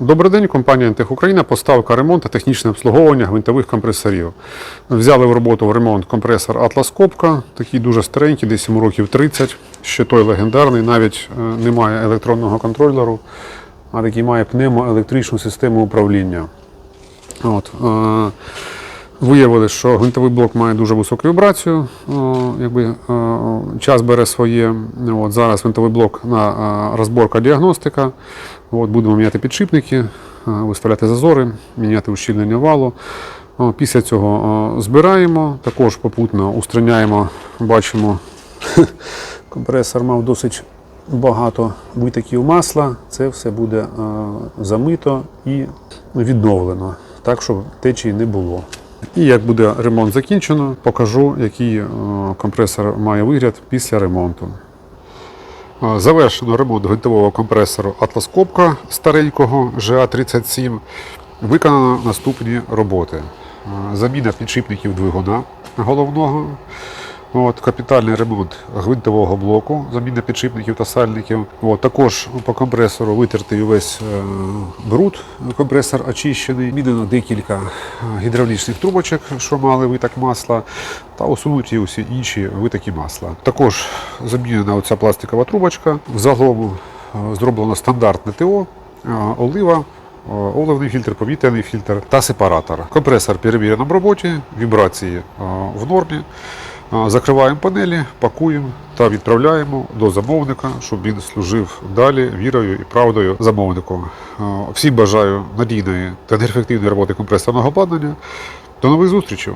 Добрий день, компанія «Антех Україна. Поставка, ремонт та технічне обслуговування гвинтових компресорів. Взяли в роботу в ремонт компресор Atlas Копка, такий дуже старенький, десь йому років 30, ще той легендарний, навіть е, немає електронного контролеру, а такий має пневмоелектричну систему управління. От, е, Виявили, що гвинтовий блок має дуже високу вібрацію, е, якби, е, час бере своє. От, зараз гвинтовий блок на е, розборка діагностика. От, будемо міняти підшипники, виставляти зазори, міняти ущільнення валу. Після цього збираємо, також попутно устраняємо, бачимо, компресор мав досить багато витоків масла. Це все буде замито і відновлено, так щоб течії не було. І як буде ремонт закінчено, покажу, який е, компресор має вигляд після ремонту. Е, Завершено ремонт гвинтового компресору Atlas Копка старенького GA37. Виконано наступні роботи. Е, Заміна підшипників двигуна головного. От, капітальний ремонт гвинтового блоку, заміна підшипників та сальників. От, також по компресору витертий увесь е, бруд, компресор очищений. Мінено декілька е, гідравлічних трубочок, що мали виток масла, та усунуті усі інші витоки масла. Також замінена оця пластикова трубочка. Взагалом е, зроблено стандартне ТО, олива. Оливний фільтр, повітряний фільтр та сепаратор. Компресор перевірено в роботі, вібрації в нормі. Закриваємо панелі, пакуємо та відправляємо до замовника, щоб він служив далі вірою і правдою замовнику. Всім бажаю надійної та неефективної роботи компресорного обладнання. До нових зустрічей!